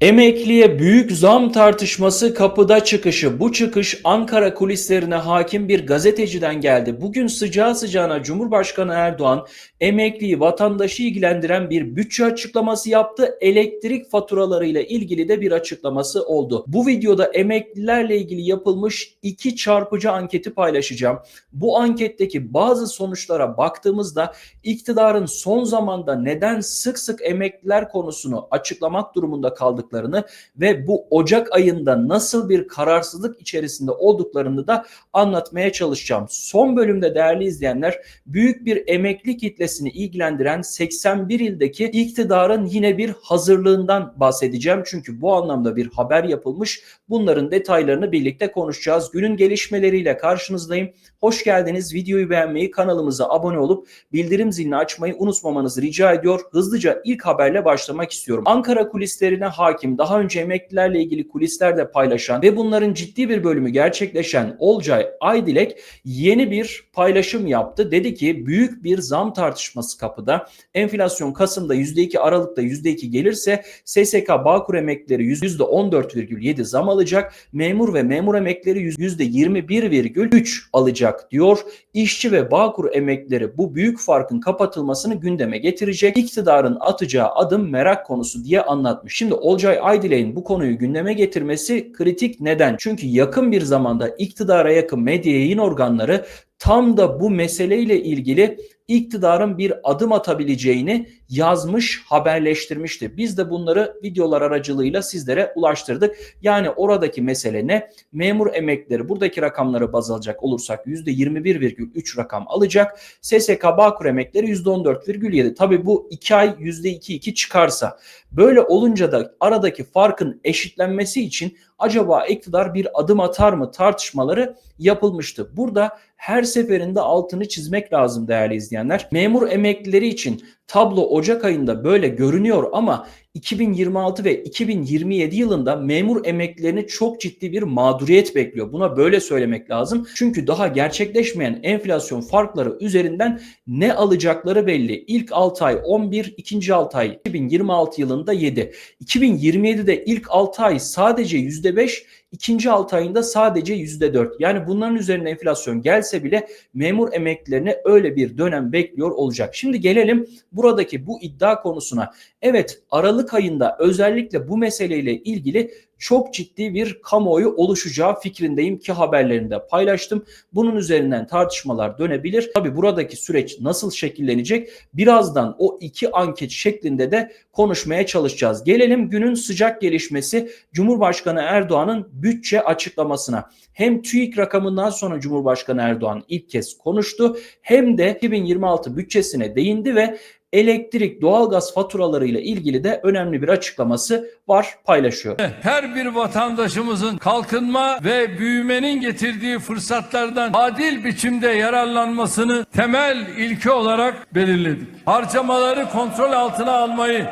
Emekliye büyük zam tartışması kapıda çıkışı. Bu çıkış Ankara kulislerine hakim bir gazeteciden geldi. Bugün sıcağı sıcağına Cumhurbaşkanı Erdoğan emekliyi, vatandaşı ilgilendiren bir bütçe açıklaması yaptı. Elektrik faturalarıyla ilgili de bir açıklaması oldu. Bu videoda emeklilerle ilgili yapılmış iki çarpıcı anketi paylaşacağım. Bu anketteki bazı sonuçlara baktığımızda iktidarın son zamanda neden sık sık emekliler konusunu açıklamak durumunda kaldıklarını ve bu Ocak ayında nasıl bir kararsızlık içerisinde olduklarını da anlatmaya çalışacağım. Son bölümde değerli izleyenler büyük bir emekli kitlesini ilgilendiren 81 ildeki iktidarın yine bir hazırlığından bahsedeceğim. Çünkü bu anlamda bir haber yapılmış. Bunların detaylarını birlikte konuşacağız. Günün gelişmeleriyle karşınızdayım. Hoş geldiniz. Videoyu beğenmeyi, kanalımıza abone olup bildirim zilini açmayı unutmamanızı rica ediyor. Hızlıca ilk haberle başlamak istiyorum. Ankara kulislerine hakim, daha önce emeklilerle ilgili kulisler de paylaşan ve bunların ciddi bir bölümü gerçekleşen Olcay Aydilek yeni bir paylaşım yaptı. Dedi ki büyük bir zam tartışması kapıda. Enflasyon Kasım'da %2, Aralık'ta %2 gelirse SSK Bağkur emeklileri %14,7 zam alacak. Memur ve memur emeklileri %21,3 alacak diyor. İşçi ve Bağkur emeklileri bu büyük farkın kapatılmasını gündeme getirecek. İktidarın atacağı adım merak konusu diye anlatmış. Şimdi Olcay Aydilek'in bu konuyu gündeme getirmesi kritik neden? Çünkü yakın bir zamanda iktidara yakın medya yayın organları tam da bu meseleyle ilgili iktidarın bir adım atabileceğini yazmış, haberleştirmişti. Biz de bunları videolar aracılığıyla sizlere ulaştırdık. Yani oradaki mesele ne? Memur emeklileri buradaki rakamları baz alacak olursak %21,3 rakam alacak. SSK Bağkur emeklileri %14,7. Tabii bu 2 ay %2,2 çıkarsa böyle olunca da aradaki farkın eşitlenmesi için acaba iktidar bir adım atar mı tartışmaları yapılmıştı. Burada her seferinde altını çizmek lazım değerli izleyenler. Memur emeklileri için tablo Ocak ayında böyle görünüyor ama 2026 ve 2027 yılında memur emeklilerini çok ciddi bir mağduriyet bekliyor. Buna böyle söylemek lazım. Çünkü daha gerçekleşmeyen enflasyon farkları üzerinden ne alacakları belli. İlk 6 ay 11, ikinci 6 ay 2026 yılında 7. 2027'de ilk 6 ay sadece %5, ikinci 6 ayında sadece %4. Yani bunların üzerine enflasyon gelse bile memur emeklilerine öyle bir dönem bekliyor olacak. Şimdi gelelim buradaki bu iddia konusuna. Evet Aralık ayında özellikle bu meseleyle ilgili çok ciddi bir kamuoyu oluşacağı fikrindeyim ki haberlerinde paylaştım. Bunun üzerinden tartışmalar dönebilir. Tabi buradaki süreç nasıl şekillenecek birazdan o iki anket şeklinde de konuşmaya çalışacağız. Gelelim günün sıcak gelişmesi Cumhurbaşkanı Erdoğan'ın bütçe açıklamasına. Hem TÜİK rakamından sonra Cumhurbaşkanı Erdoğan ilk kez konuştu hem de 2026 bütçesine değindi ve elektrik, doğalgaz faturalarıyla ilgili de önemli bir açıklaması var paylaşıyor. Her bir vatandaşımızın kalkınma ve büyümenin getirdiği fırsatlardan adil biçimde yararlanmasını temel ilke olarak belirledik. Harcamaları kontrol altına almayı,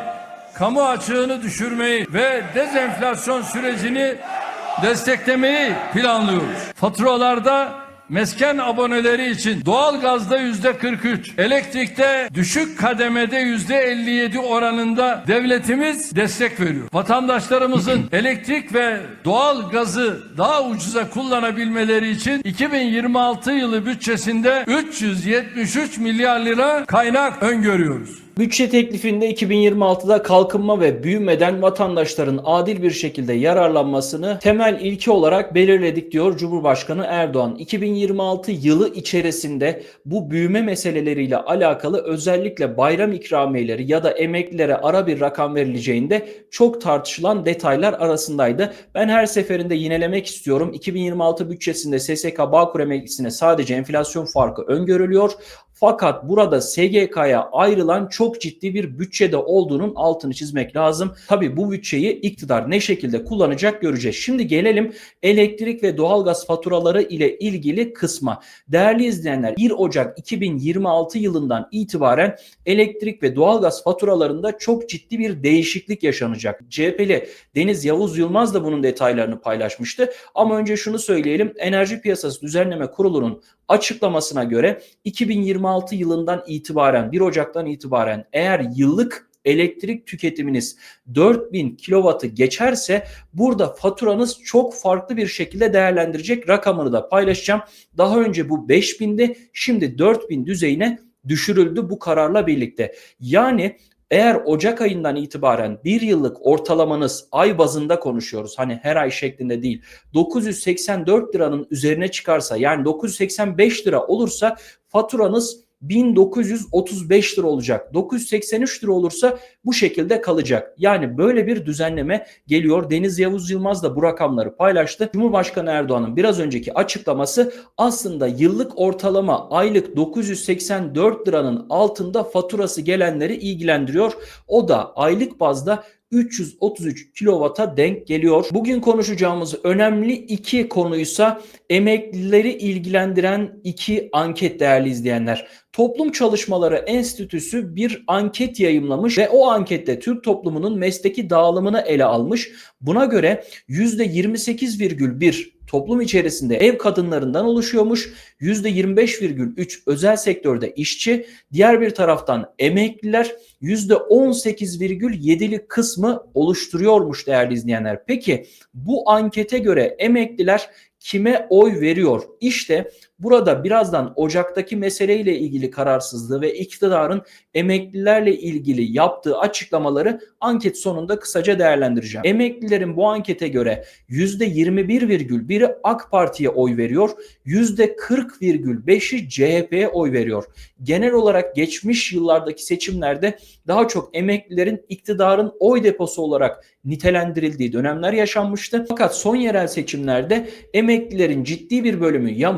kamu açığını düşürmeyi ve dezenflasyon sürecini desteklemeyi planlıyoruz. Faturalarda Mesken aboneleri için doğal gazda yüzde 43, elektrikte düşük kademede yüzde 57 oranında devletimiz destek veriyor. Vatandaşlarımızın elektrik ve doğal gazı daha ucuza kullanabilmeleri için 2026 yılı bütçesinde 373 milyar lira kaynak öngörüyoruz. Bütçe teklifinde 2026'da kalkınma ve büyümeden vatandaşların adil bir şekilde yararlanmasını temel ilke olarak belirledik diyor Cumhurbaşkanı Erdoğan. 2026 yılı içerisinde bu büyüme meseleleriyle alakalı özellikle bayram ikramiyeleri ya da emeklilere ara bir rakam verileceğinde çok tartışılan detaylar arasındaydı. Ben her seferinde yinelemek istiyorum. 2026 bütçesinde SSK Bağkur emeklisine sadece enflasyon farkı öngörülüyor. Fakat burada SGK'ya ayrılan çok ciddi bir bütçede olduğunun altını çizmek lazım. Tabii bu bütçeyi iktidar ne şekilde kullanacak göreceğiz. Şimdi gelelim elektrik ve doğalgaz faturaları ile ilgili kısma. Değerli izleyenler 1 Ocak 2026 yılından itibaren elektrik ve doğalgaz faturalarında çok ciddi bir değişiklik yaşanacak. CHP'li Deniz Yavuz Yılmaz da bunun detaylarını paylaşmıştı. Ama önce şunu söyleyelim. Enerji Piyasası Düzenleme Kurulu'nun açıklamasına göre 2026 yılından itibaren 1 Ocak'tan itibaren eğer yıllık elektrik tüketiminiz 4000 kilowattı geçerse burada faturanız çok farklı bir şekilde değerlendirecek rakamını da paylaşacağım. Daha önce bu 5000'di şimdi 4000 düzeyine düşürüldü bu kararla birlikte. Yani eğer Ocak ayından itibaren bir yıllık ortalamanız ay bazında konuşuyoruz. Hani her ay şeklinde değil. 984 liranın üzerine çıkarsa yani 985 lira olursa faturanız 1935 lira olacak. 983 lira olursa bu şekilde kalacak. Yani böyle bir düzenleme geliyor. Deniz Yavuz Yılmaz da bu rakamları paylaştı. Cumhurbaşkanı Erdoğan'ın biraz önceki açıklaması aslında yıllık ortalama aylık 984 liranın altında faturası gelenleri ilgilendiriyor. O da aylık bazda 333 kilovata denk geliyor. Bugün konuşacağımız önemli iki konuysa emeklileri ilgilendiren iki anket değerli izleyenler. Toplum Çalışmaları Enstitüsü bir anket yayımlamış ve o ankette Türk toplumunun mesleki dağılımını ele almış. Buna göre %28,1 toplum içerisinde ev kadınlarından oluşuyormuş. %25,3 özel sektörde işçi, diğer bir taraftan emekliler %18,7'lik kısmı oluşturuyormuş değerli izleyenler. Peki bu ankete göre emekliler kime oy veriyor? İşte burada birazdan Ocak'taki meseleyle ilgili kararsızlığı ve iktidarın emeklilerle ilgili yaptığı açıklamaları anket sonunda kısaca değerlendireceğim. Emeklilerin bu ankete göre %21,1'i AK Parti'ye oy veriyor, %40,5'i CHP'ye oy veriyor. Genel olarak geçmiş yıllardaki seçimlerde daha çok emeklilerin iktidarın oy deposu olarak nitelendirildiği dönemler yaşanmıştı. Fakat son yerel seçimlerde emeklilerin ciddi bir bölümü ya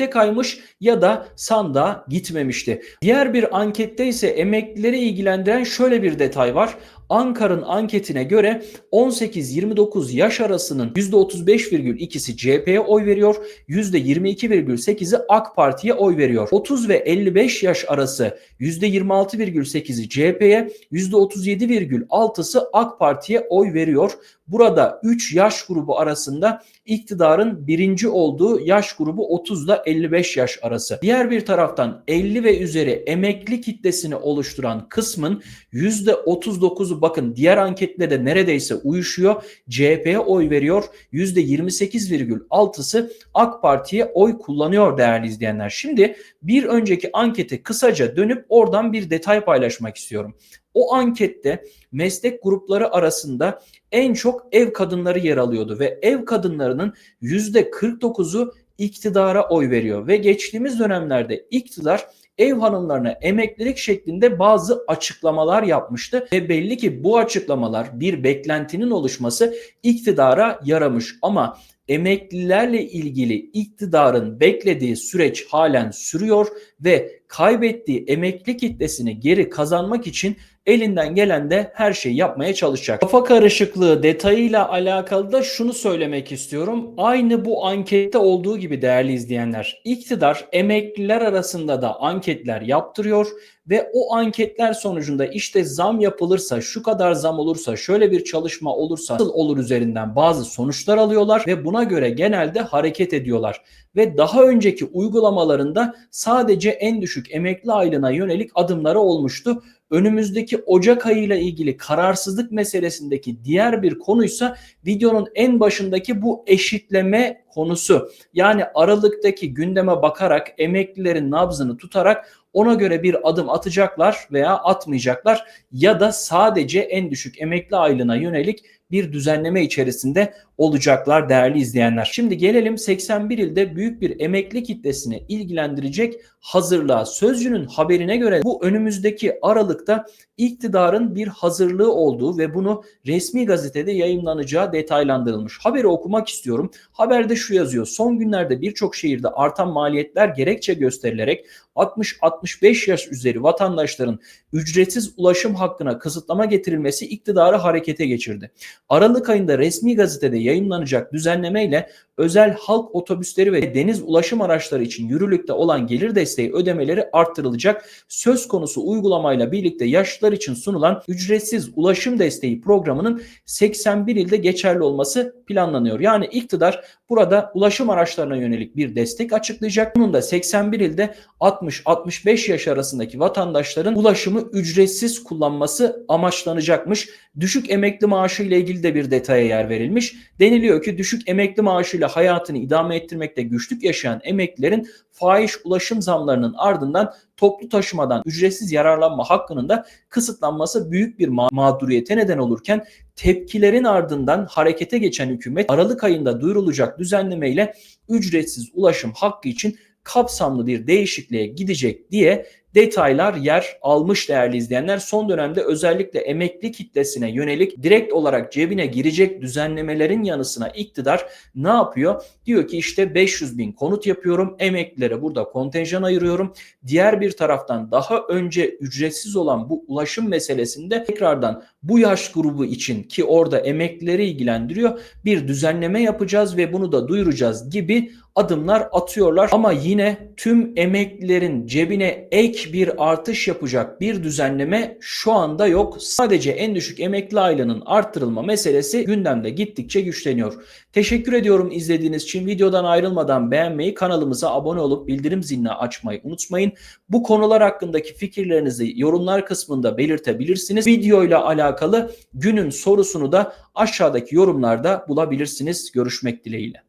muhalefete kaymış ya da sandığa gitmemişti. Diğer bir ankette ise emeklileri ilgilendiren şöyle bir detay var. Ankara'nın anketine göre 18-29 yaş arasının %35,2'si CHP'ye oy veriyor, %22,8'i AK Parti'ye oy veriyor. 30 ve 55 yaş arası %26,8'i CHP'ye, %37,6'sı AK Parti'ye oy veriyor. Burada 3 yaş grubu arasında iktidarın birinci olduğu yaş grubu 30 ile 55 yaş arası. Diğer bir taraftan 50 ve üzeri emekli kitlesini oluşturan kısmın %39'u bakın diğer anketle de neredeyse uyuşuyor. CHP'ye oy veriyor. %28,6'sı AK Parti'ye oy kullanıyor değerli izleyenler. Şimdi bir önceki ankete kısaca dönüp oradan bir detay paylaşmak istiyorum. O ankette meslek grupları arasında en çok ev kadınları yer alıyordu ve ev kadınlarının %49'u iktidara oy veriyor ve geçtiğimiz dönemlerde iktidar ev hanımlarına emeklilik şeklinde bazı açıklamalar yapmıştı. Ve belli ki bu açıklamalar bir beklentinin oluşması iktidara yaramış. Ama emeklilerle ilgili iktidarın beklediği süreç halen sürüyor ve kaybettiği emekli kitlesini geri kazanmak için elinden gelen de her şeyi yapmaya çalışacak. Kafa karışıklığı detayıyla alakalı da şunu söylemek istiyorum. Aynı bu ankette olduğu gibi değerli izleyenler. İktidar emekliler arasında da anketler yaptırıyor ve o anketler sonucunda işte zam yapılırsa, şu kadar zam olursa, şöyle bir çalışma olursa nasıl olur üzerinden bazı sonuçlar alıyorlar ve buna göre genelde hareket ediyorlar. Ve daha önceki uygulamalarında sadece en düşük emekli aylığına yönelik adımları olmuştu. Önümüzdeki Ocak ayı ile ilgili kararsızlık meselesindeki diğer bir konuysa videonun en başındaki bu eşitleme konusu. Yani Aralık'taki gündeme bakarak emeklilerin nabzını tutarak ona göre bir adım atacaklar veya atmayacaklar ya da sadece en düşük emekli aylığına yönelik bir düzenleme içerisinde olacaklar değerli izleyenler. Şimdi gelelim 81 ilde büyük bir emekli kitlesini ilgilendirecek hazırlığa. Sözcünün haberine göre bu önümüzdeki Aralık'ta iktidarın bir hazırlığı olduğu ve bunu resmi gazetede yayınlanacağı detaylandırılmış. Haberi okumak istiyorum. Haberde şu yazıyor. Son günlerde birçok şehirde artan maliyetler gerekçe gösterilerek 60-65 yaş üzeri vatandaşların ücretsiz ulaşım hakkına kısıtlama getirilmesi iktidarı harekete geçirdi. Aralık ayında resmi gazetede yayınlanacak düzenlemeyle özel halk otobüsleri ve deniz ulaşım araçları için yürürlükte olan gelir desteği ödemeleri arttırılacak. Söz konusu uygulamayla birlikte yaşlılar için sunulan ücretsiz ulaşım desteği programının 81 ilde geçerli olması planlanıyor. Yani iktidar burada ulaşım araçlarına yönelik bir destek açıklayacak. Bunun da 81 ilde 60-65 yaş arasındaki vatandaşların ulaşımı ücretsiz kullanması amaçlanacakmış. Düşük emekli maaşı ile ilgili de bir detaya yer verilmiş. Deniliyor ki düşük emekli maaşıyla hayatını idame ettirmekte güçlük yaşayan emeklilerin fahiş ulaşım zamlarının ardından toplu taşımadan ücretsiz yararlanma hakkının da kısıtlanması büyük bir ma- mağduriyete neden olurken tepkilerin ardından harekete geçen hükümet Aralık ayında duyurulacak düzenlemeyle ücretsiz ulaşım hakkı için kapsamlı bir değişikliğe gidecek diye detaylar yer almış değerli izleyenler. Son dönemde özellikle emekli kitlesine yönelik direkt olarak cebine girecek düzenlemelerin yanısına iktidar ne yapıyor? Diyor ki işte 500 bin konut yapıyorum, emeklilere burada kontenjan ayırıyorum. Diğer bir taraftan daha önce ücretsiz olan bu ulaşım meselesinde tekrardan bu yaş grubu için ki orada emeklileri ilgilendiriyor bir düzenleme yapacağız ve bunu da duyuracağız gibi adımlar atıyorlar. Ama yine tüm emeklilerin cebine ek bir artış yapacak bir düzenleme şu anda yok. Sadece en düşük emekli aylığının arttırılma meselesi gündemde gittikçe güçleniyor. Teşekkür ediyorum izlediğiniz için. Videodan ayrılmadan beğenmeyi, kanalımıza abone olup bildirim zilini açmayı unutmayın. Bu konular hakkındaki fikirlerinizi yorumlar kısmında belirtebilirsiniz. Videoyla alakalı günün sorusunu da aşağıdaki yorumlarda bulabilirsiniz. Görüşmek dileğiyle.